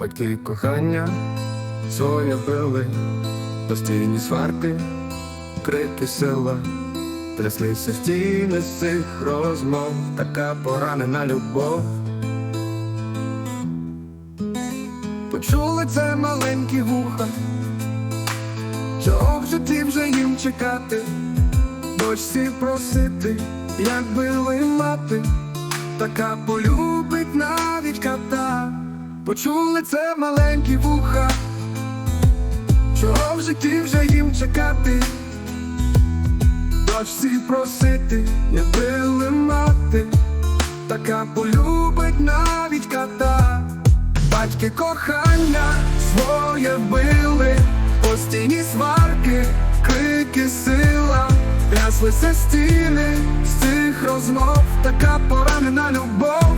батьки кохання своє били, постійні сварки, крики села, тряслися стіни з цих розмов, така поранена любов. Почули це маленькі вуха, чого в житті вже їм чекати, дочці просити, як били мати, така кота. Почули це маленькі вуха, чого в житті вже їм чекати, дочці просити, як били мати, така полюбить навіть кота. Батьки кохання своє били, постійні сварки, крики сила, тряслися стіни з цих розмов, така поранена любов,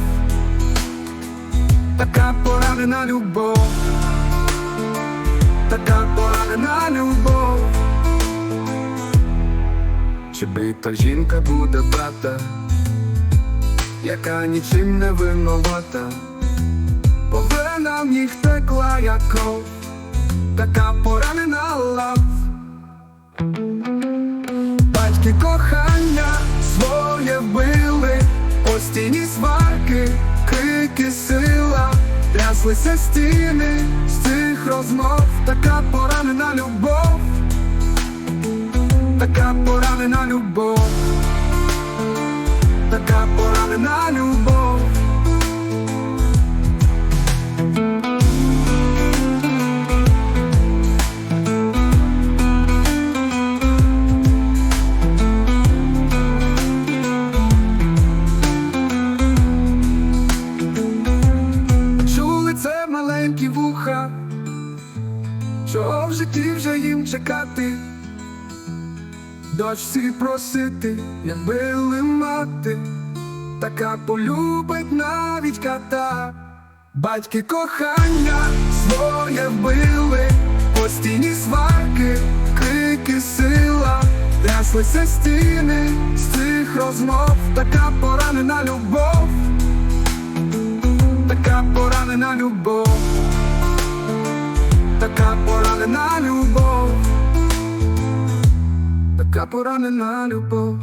поранена любов, така поранена любов. Чи бита жінка буде брата, яка нічим не винувата? По венам їх текла як кров, така поранена тряслися стіни з цих розмов, така поранена любов, така поранена любов, така поранена любов. Чого в житті вже їм чекати, дочці просити, як били мати, така полюбить навіть кота, батьки кохання своє вбили, постійні сварки, крики сила, тряслися стіни з цих розмов, така поранена любов. Така поранена любов, така поранена любов, така поранена любов.